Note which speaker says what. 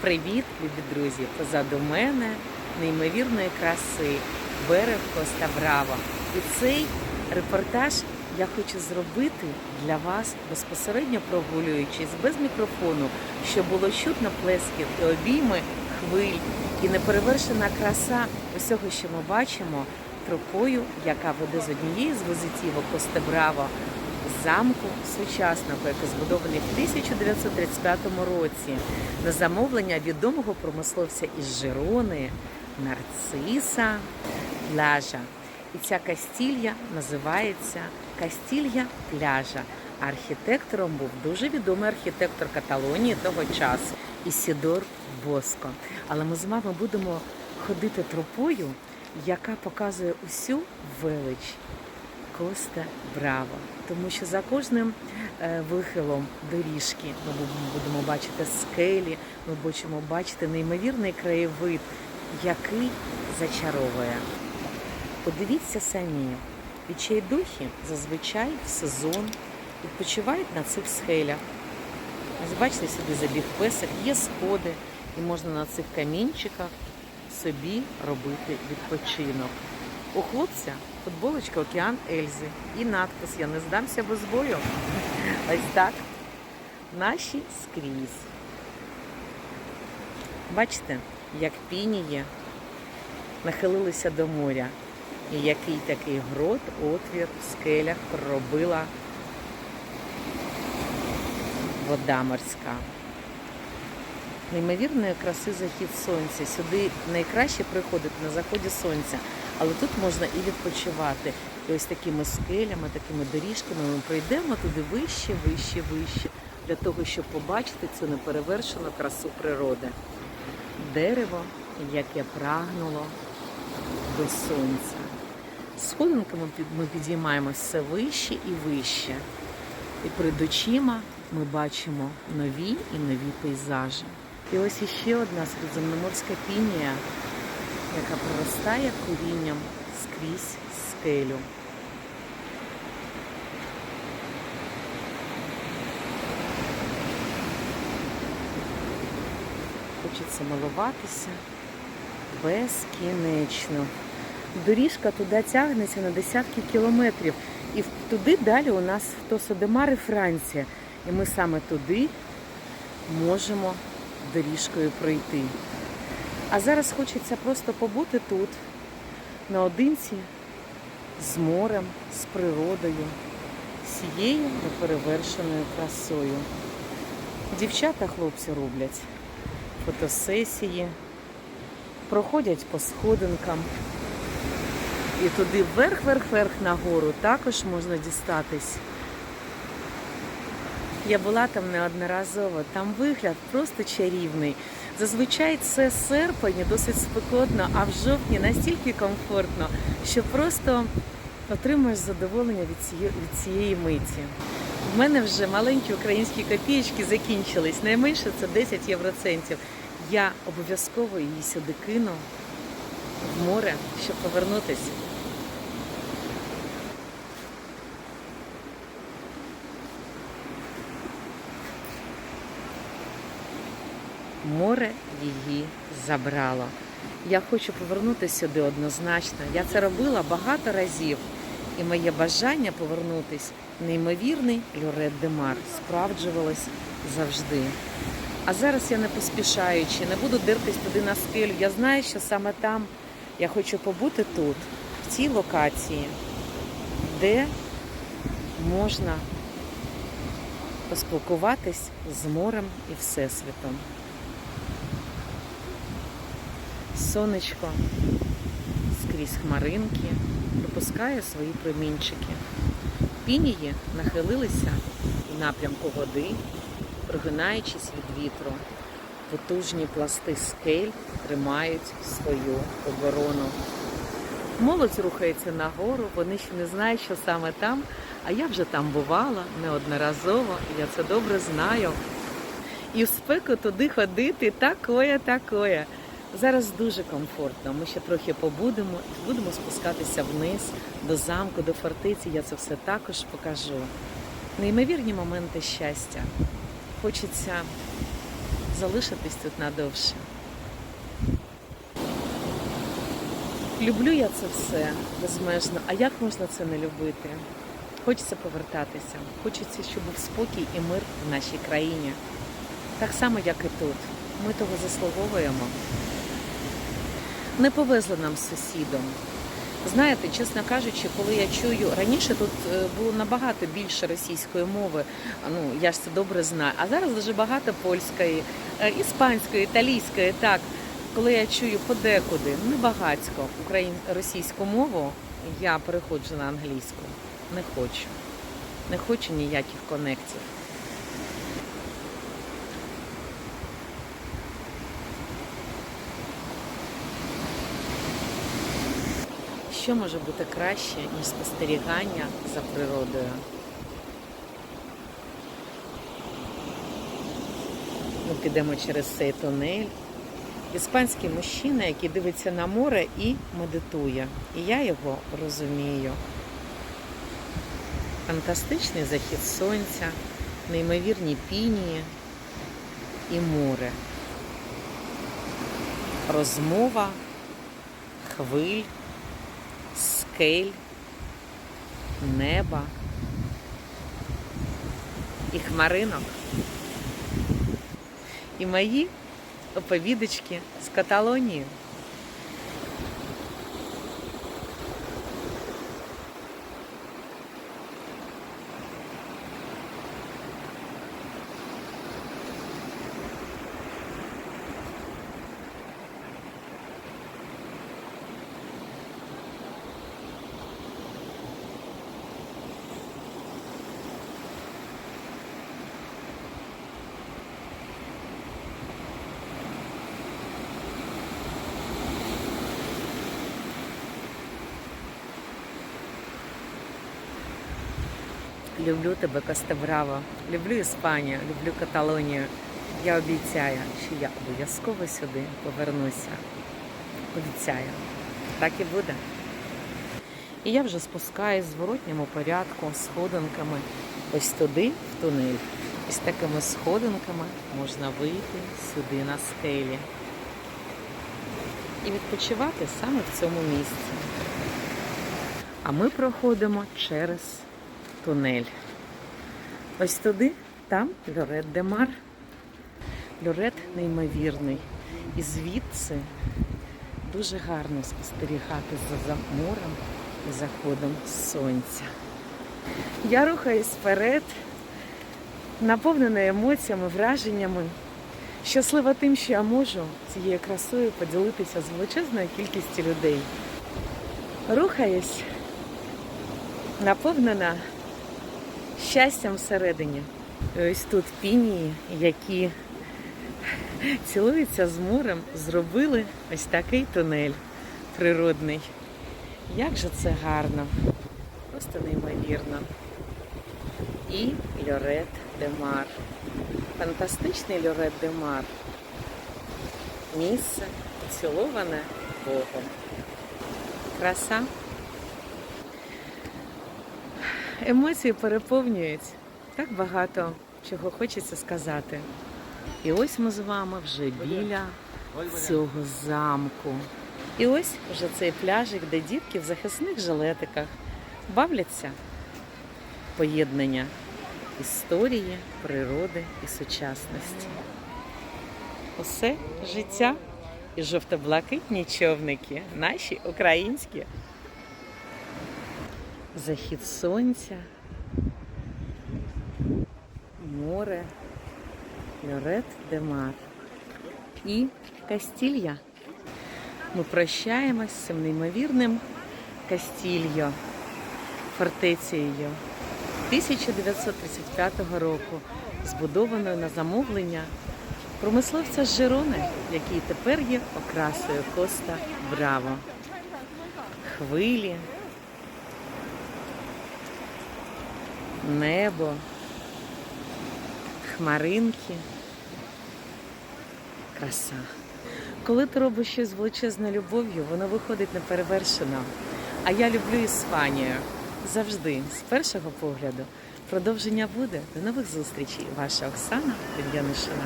Speaker 1: Привіт, любі друзі! Позаду мене неймовірної краси берег Коста Браво. І цей репортаж я хочу зробити для вас безпосередньо прогулюючись без мікрофону, щоб було чутно плескіт і обійми хвиль, і неперевершена краса усього, що ми бачимо, тропою, яка веде з однієї з визитівок Коста Браво замку сучасного, який збудований в 1935 році на замовлення відомого промисловця із Жирони Нарциса Пляжа. І ця кастілья називається Кастілья Пляжа. Архітектором був дуже відомий архітектор Каталонії того часу Ісідор Боско. Але ми з вами будемо ходити тропою, яка показує усю велич Коста Браво. Тому що за кожним е, вихилом доріжки ми будемо- бачити скелі, ми будемо бачити неймовірний краєвид, який зачаровує. Подивіться самі, відчайдухи зазвичай в сезон відпочивають на цих схелях. Ось бачите, сюди забіг песик, є сходи, і можна на цих камінчиках собі робити відпочинок. У хлопця футболочка Океан Ельзи і надпис Я не здамся без бою. Ось так. Наші скрізь. Бачите, як пініє, нахилилися до моря. І який такий грот, отвір в скелях проробила вода морська. Неймовірної краси захід сонця. Сюди найкраще приходити на заході сонця, але тут можна і відпочивати. І ось такими скелями, такими доріжками ми пройдемо туди вище, вище, вище, для того, щоб побачити цю неперевершену красу природи. Дерево, яке прагнуло до сонця. Сходинками ми підіймаємося все вище і вище. І перед очима ми бачимо нові і нові пейзажі. І ось іще одна середземноморська пінія, яка проростає корінням скрізь скелю. Хочеться милуватися безкінечно. Доріжка туди тягнеться на десятки кілометрів. І туди далі у нас Тосодемар і Франція. І ми саме туди можемо доріжкою пройти. А зараз хочеться просто побути тут, наодинці, з морем, з природою, всією неперевершеною красою. Дівчата, хлопці роблять фотосесії, проходять по сходинкам. І туди вверх, вверх, вверх нагору також можна дістатись. Я була там неодноразово, там вигляд просто чарівний. Зазвичай це серпень, досить спекотно, а в жовтні настільки комфортно, що просто отримуєш задоволення від цієї, від цієї миті. В мене вже маленькі українські копієчки закінчились. Найменше це 10 євроцентів. Я обов'язково її сюди кину в море, щоб повернутися. Море її забрало. Я хочу повернутися сюди однозначно. Я це робила багато разів. І моє бажання повернутись неймовірний Люрет де Мар справджувалось завжди. А зараз я не поспішаючи, не буду дертись туди на скелю. Я знаю, що саме там я хочу побути тут, в цій локації, де можна поспілкуватись з морем і всесвітом. Сонечко скрізь хмаринки пропускає свої промінчики. Пінії нахилилися в напрямку води, прогинаючись від вітру. Потужні пласти скель тримають свою оборону. Молодь рухається нагору, вони ще не знають, що саме там, а я вже там бувала неодноразово, я це добре знаю. І в спеку туди ходити такое, такое. Зараз дуже комфортно. Ми ще трохи побудемо і будемо спускатися вниз до замку, до фортеці. Я це все також покажу. Неймовірні моменти щастя. Хочеться залишитись тут надовше. Люблю я це все безмежно. А як можна це не любити? Хочеться повертатися, хочеться, щоб був спокій і мир в нашій країні. Так само, як і тут. Ми того заслуговуємо. Не повезли нам з сусідом. Знаєте, чесно кажучи, коли я чую раніше тут е, було набагато більше російської мови. Ну я ж це добре знаю. А зараз дуже багато польської, е, іспанської, італійської. Так, коли я чую подекуди, не багатько україн російську мову, я переходжу на англійську. Не хочу. Не хочу ніяких конектів. Що може бути краще, ніж спостерігання за природою? Ми підемо через цей тунель. Іспанський мужчина, який дивиться на море і медитує. І я його розумію. Фантастичний захід сонця, неймовірні пінії і море. Розмова, хвиль, скель, неба і хмаринок. І мої оповідочки з Каталонії. Люблю тебе, Коста Браво. Люблю Іспанію, люблю Каталонію. Я обіцяю, що я обов'язково сюди повернуся. Обіцяю. Так і буде. І я вже спускаюсь в зворотньому порядку сходинками ось туди, в тунель. І з такими сходинками можна вийти сюди на скелі. І відпочивати саме в цьому місці. А ми проходимо через тунель. Ось туди, там Льорет де Мар. Льорет неймовірний. І звідси дуже гарно спостерігати за за морем і заходом сонця. Я рухаюсь вперед, наповнена емоціями, враженнями. Щаслива тим, що я можу цією красою поділитися з величезною кількістю людей. Рухаюсь, наповнена щастям всередині. Ось тут пінії, які цілуються з морем, зробили ось такий тунель природний. Як же це гарно, просто неймовірно. І Льорет де Мар. Фантастичний Льорет де Мар. Місце поціловане Богом. Краса. Емоції переповнюють так багато чого хочеться сказати. І ось ми з вами вже біля цього замку. І ось вже цей пляжик, де дітки в захисних жилетиках бавляться поєднання історії, природи і сучасності. Усе життя і жовто-блакитні човники, наші українські. Захід сонця, море, Льорет де Мар і Кастілья. Ми прощаємось з цим неймовірним Кастільо, фортецею 1935 року, збудованою на замовлення промисловця з який тепер є окрасою Коста Браво. Хвилі, небо, хмаринки, краса. Коли ти робиш щось з величезною любов'ю, воно виходить неперевершено. А я люблю Іспанію завжди, з першого погляду. Продовження буде. До нових зустрічей. Ваша Оксана Дем'янишина.